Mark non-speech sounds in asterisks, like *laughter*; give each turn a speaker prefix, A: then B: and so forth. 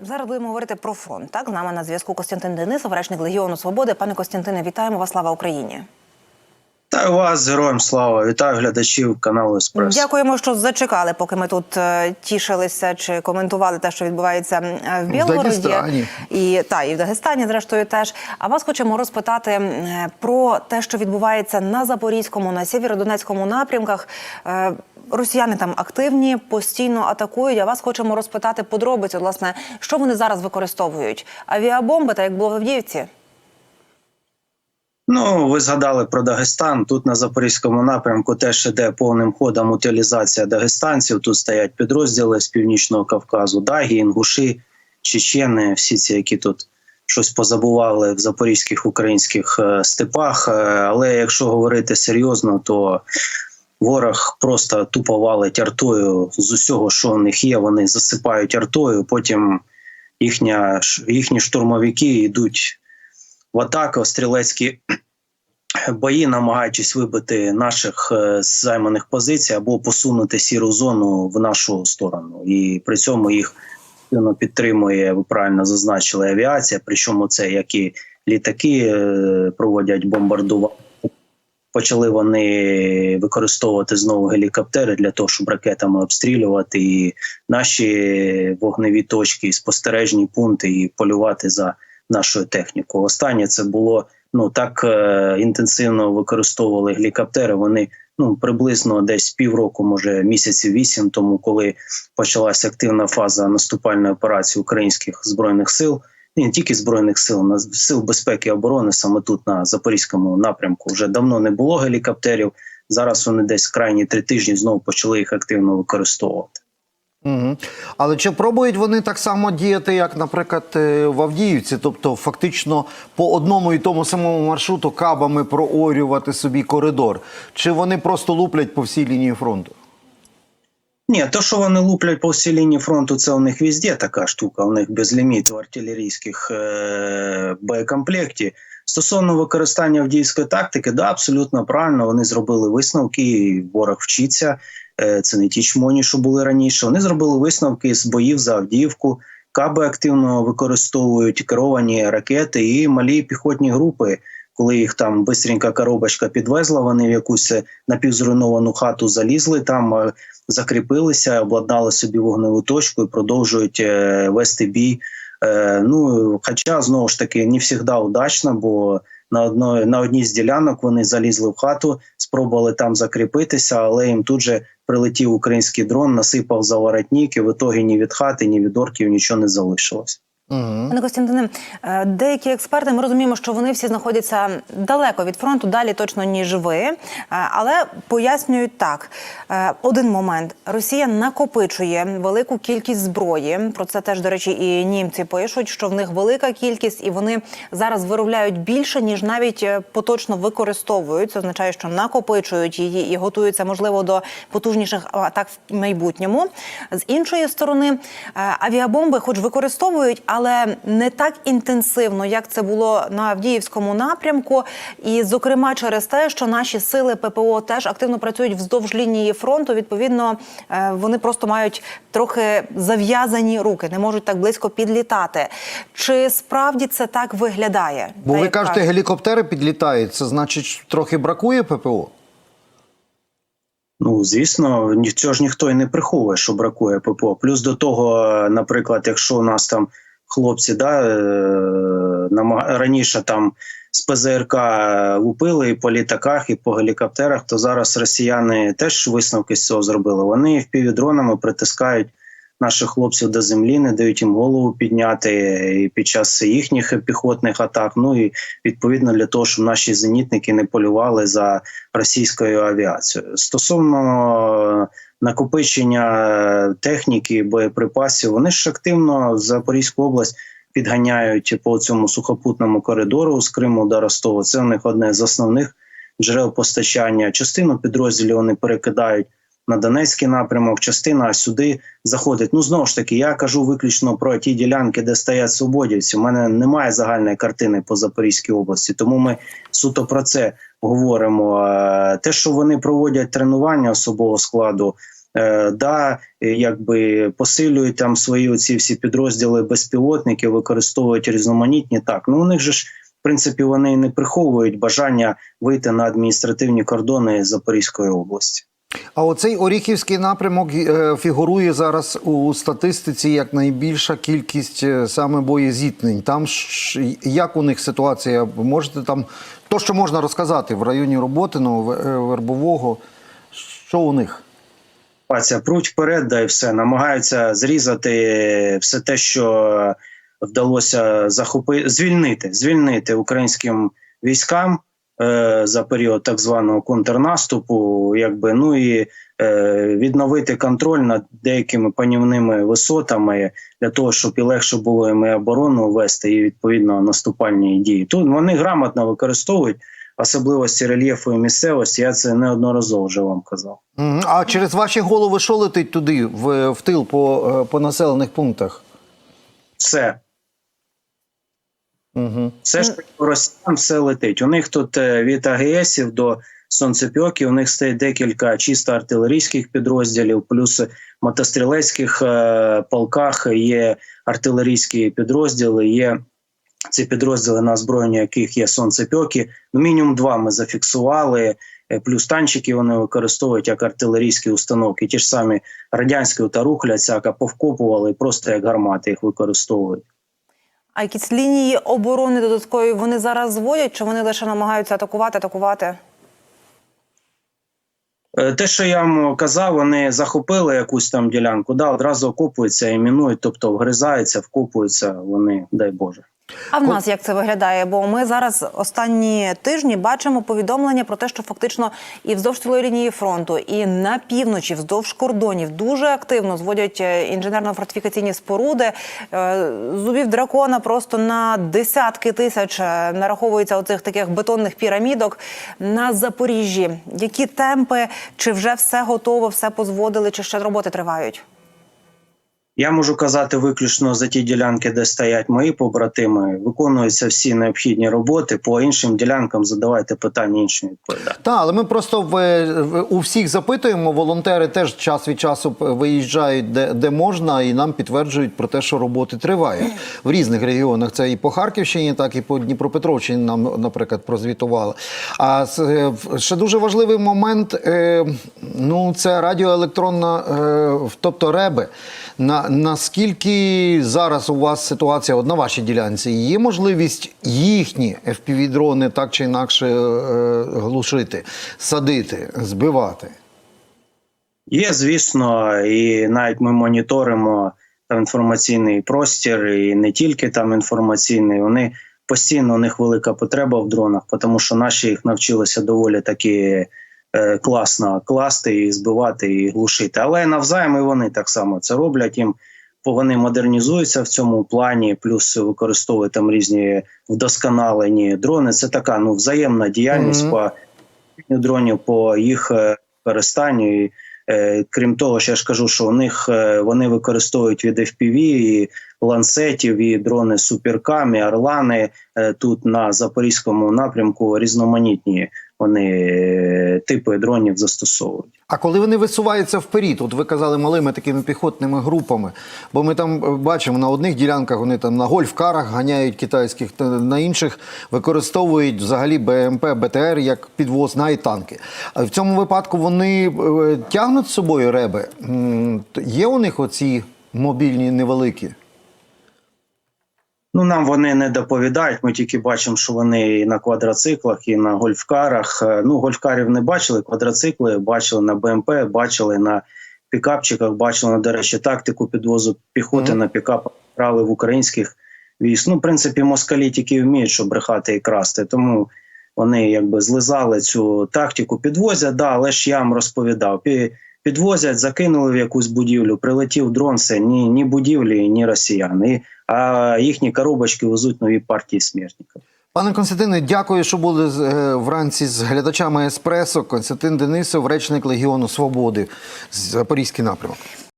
A: Зараз будемо говорити про фронт. Так, з нами на зв'язку Костянтин Денисов, речник Легіону Свободи. Пане Костянтине, вітаємо вас. Слава Україні!
B: Та вас, героям слава! Вітаю глядачів каналу Еспресо.
A: Дякуємо, що зачекали, поки ми тут е, тішилися чи коментували те, що відбувається е, в Білгороді і та і в Дагестані, зрештою, теж. А вас хочемо розпитати е, про те, що відбувається на Запорізькому, на Сєвєродонецькому напрямках. Росіяни там активні, постійно атакують. А вас хочемо розпитати подробиці, власне, що вони зараз використовують? Авіабомби, та як було в Авдіївці?
B: Ну, ви згадали про Дагестан. Тут на запорізькому напрямку теж іде повним ходом утилізація дагестанців. Тут стоять підрозділи з північного Кавказу, Дагі, Інгуші, Чечени, всі ці, які тут щось позабували в запорізьких українських е, степах. Е, Але якщо говорити серйозно, то ворог просто тупо валить артою з усього, що в них є. Вони засипають артою. Потім їхня їхні штурмовики йдуть в атаку, стрілецькі *clears throat* бої, намагаючись вибити наших е, з займаних позицій або посунути сіру зону в нашу сторону. І при цьому їх підтримує, ви правильно зазначили, авіація. Причому це як і літаки е, проводять бомбардування. Почали вони використовувати знову гелікоптери для того, щоб ракетами обстрілювати і наші вогневі точки, спостережні пункти, і полювати за нашою технікою. Останнє це було ну так е, інтенсивно використовували гелікоптери. Вони ну приблизно десь півроку, може місяців вісім тому, коли почалася активна фаза наступальної операції українських збройних сил. І не тільки збройних сил, на сил безпеки і оборони саме тут на запорізькому напрямку вже давно не було гелікоптерів. Зараз вони десь крайні три тижні знову почали їх активно використовувати.
C: Угу. Але чи пробують вони так само діяти, як, наприклад, е, в Авдіївці, тобто фактично по одному і тому самому маршруту кабами проорювати собі коридор? Чи вони просто луплять по всій лінії фронту?
B: Ні, то, що вони луплять по всій лінії фронту, це у них везде така штука. У них без ліміту артилерійських е- боєкомплектів. Стосовно використання авдіївської тактики, да, абсолютно правильно. Вони зробили висновки. Ворог вчиться. Е- це не ті чмоні, що були раніше. Вони зробили висновки з боїв за Авдіївку. Каби активно використовують керовані ракети і малі піхотні групи. Коли їх там бистренька коробочка підвезла, вони в якусь напівзруйновану хату залізли там. е, закріпилися, обладнали собі вогневу точку і продовжують е, вести бій. Е, ну, хоча знову ж таки не завжди удачно, бо на одної на одній з ділянок вони залізли в хату, спробували там закріпитися, але їм тут же прилетів український дрон, насипав за воротник, і в ітогі ні від хати, ні від орків нічого не залишилось.
C: Угу.
A: Пане Костянтине, е, деякі експерти, ми розуміємо, що вони всі знаходяться далеко від фронту, далі точно ніж ви. Е, Але пояснюють так: Е, один момент: Росія накопичує велику кількість зброї. Про це теж, до речі, і німці пишуть, що в них велика кількість, і вони зараз виробляють більше, ніж навіть поточно використовують. Це означає, що накопичують її і готуються, можливо, до потужніших атак в майбутньому. З іншої сторони, авіабомби, хоч використовують, але не так інтенсивно, як це було на Авдіївському напрямку. І, зокрема, через те, що наші сили ППО теж активно працюють вздовж лінії фронту. Відповідно, е, вони просто мають трохи зав'язані руки, не можуть так близько підлітати. Чи справді це так виглядає?
C: Бо ви кажете,
A: кажуть?
C: гелікоптери підлітають, це значить трохи бракує ППО?
B: Ну, звісно, нічого ж ніхто і не приховує, що бракує ППО. Плюс до того, е, наприклад, якщо у нас там хлопці да, е, раніше там з ПЗРК лупили і по літаках, і по гелікоптерах, то зараз росіяни теж висновки з цього зробили. Вони впівдронами притискають наших хлопців до землі, не дають їм голову підняти і під час їхніх піхотних атак. Ну і відповідно для того, щоб наші зенітники не полювали за російською авіацією. Стосовно накопичення техніки, боєприпасів, вони ж активно Запорізьку область підганяють по цьому сухопутному коридору з Криму до Ростова. Це у них одне з основних джерел постачання. Частину підрозділів вони перекидають на Донецький напрямок, частина сюди заходить. Ну знову ж таки, я кажу виключно про ті ділянки, де стоять свободівці. У мене немає загальної картини по Запорізькій області, тому ми суто про це говоримо. Е, Те, що вони проводять тренування особового складу, Е, да, е, якби посилюють там свої ці всі підрозділи безпілотників, використовують різноманітні. Так, ну у них же ж в принципі вони не приховують бажання вийти на адміністративні кордони Запорізької області.
C: А оцей Оріхівський напрямок е, фігурує зараз у статистиці як найбільша кількість е, саме боєзіткнень. Там ж як у них ситуація? Можете там то, що можна розказати в районі Роботиного, В- е, Вербового, що у них?
B: Паця пруть вперед, да і все намагаються зрізати все те, що вдалося захопити, звільнити, звільнити українським військам е, за період так званого контрнаступу, якби ну і е, відновити контроль над деякими панівними висотами для того, щоб і легше було і оборону вести, і відповідно наступальні дії. Тут вони грамотно використовують особливості рельєфу і місцевості. Я це неодноразово вже вам казав.
C: А через ваші голови що летить туди, в, в тил по, е, по населених пунктах?
B: Все.
C: Угу.
B: Все ж таки росіян все летить. У них тут е, від АГСів до сонцепьоки, у них стоїть декілька чисто артилерійських підрозділів, плюс мотострілецьких е, полках є артилерійські підрозділи, є ці підрозділи на озброєнні яких є сонцепьоки. Ну, мінімум два ми зафіксували. Е, Плюс танчики вони використовують як артилерійські установки. Ті ж самі радянські та рухля, цяка повкопували просто як гармати їх використовують.
A: А якісь лінії оборони додаткові вони зараз зводять, чи вони лише намагаються атакувати, атакувати?
B: Е, Те, що я вам казав, вони захопили якусь там ділянку, да, одразу окопуються і мінують, тобто вгризаються, вкопуються вони, дай Боже.
A: А в нас як це виглядає? Бо ми зараз останні тижні бачимо повідомлення про те, що фактично і вздовж цілої лінії фронту, і на півночі, вздовж кордонів, дуже активно зводять е, інженерно-фортифікаційні споруди. Е, Зубів дракона просто на десятки тисяч е, нараховується оцих таких бетонних пірамідок на Запоріжжі. Які темпи? Чи вже все готово, все позводили, чи ще роботи тривають?
B: Я можу казати виключно за ті ділянки, де стоять мої побратими. Виконуються всі необхідні роботи. По іншим ділянкам задавайте питання іншим відповідати.
C: Так, але ми просто в, в- у всіх запитуємо. Волонтери теж час від часу виїжджають де, де можна, і нам підтверджують про те, що роботи тривають в різних регіонах. Це і по Харківщині, так і по Дніпропетровщині нам, наприклад, прозвітували. А е, ще дуже важливий момент. Е, ну, це радіоелектронна, е, тобто реби. На, наскільки зараз у вас ситуація на вашій ділянці? Є можливість їхні FPV-дрони так чи інакше е, глушити, садити, збивати?
B: Є, звісно, і навіть ми моніторимо там інформаційний простір, і не тільки там інформаційний. Вони постійно у них велика потреба в дронах, тому що наші їх навчилися доволі таки е, класно класти і збивати і глушити. Але навзаєм і вони так само це роблять їм. Вони модернізуються в цьому плані, плюс використовують там різні вдосконалені дрони. Це така ну взаємна діяльність
C: Мгм.
B: по дронів по їх е, використанню. І, е, крім того, ще я ж кажу, що у них е, вони використовують від FPV і ланцетів, і дрони суперкам, і орлани е, тут на запорізькому напрямку різноманітні вони е, типи дронів застосовують.
C: А коли вони висуваються вперед, от ви казали малими такими піхотними групами, бо ми там е, бачимо на одних ділянках вони там на гольф-карах ганяють китайських, та на інших використовують взагалі БМП, БТР як підвоз на і танки. А в цьому випадку вони е, тягнуть з собою реби. Є у них оці мобільні невеликі?
B: Ну нам вони не доповідають. Ми тільки бачимо, що вони і на квадроциклах, і на гольфкарах. Е, Ну, гольфкарів не бачили, квадроцикли бачили на БМП, бачили на пікапчиках, бачили на, до речі, тактику підвозу піхоти
C: Мгм.
B: на пікапах брали в українських військ. Ну, в принципі, москалі тільки вміють, що брехати і красти. Тому вони якби злизали цю тактику. Підвозять, да, але ж я вам розповідав. Підвозять, закинули в якусь будівлю, прилетів дрон, це ні, ні будівлі, ні росіяни. А їхні коробочки везуть нові партії смертників.
C: Пане Константине, дякую, що були з- е, вранці з глядачами Еспресо. Константин Денисов, речник Легіону Свободи, Запорізький напрямок.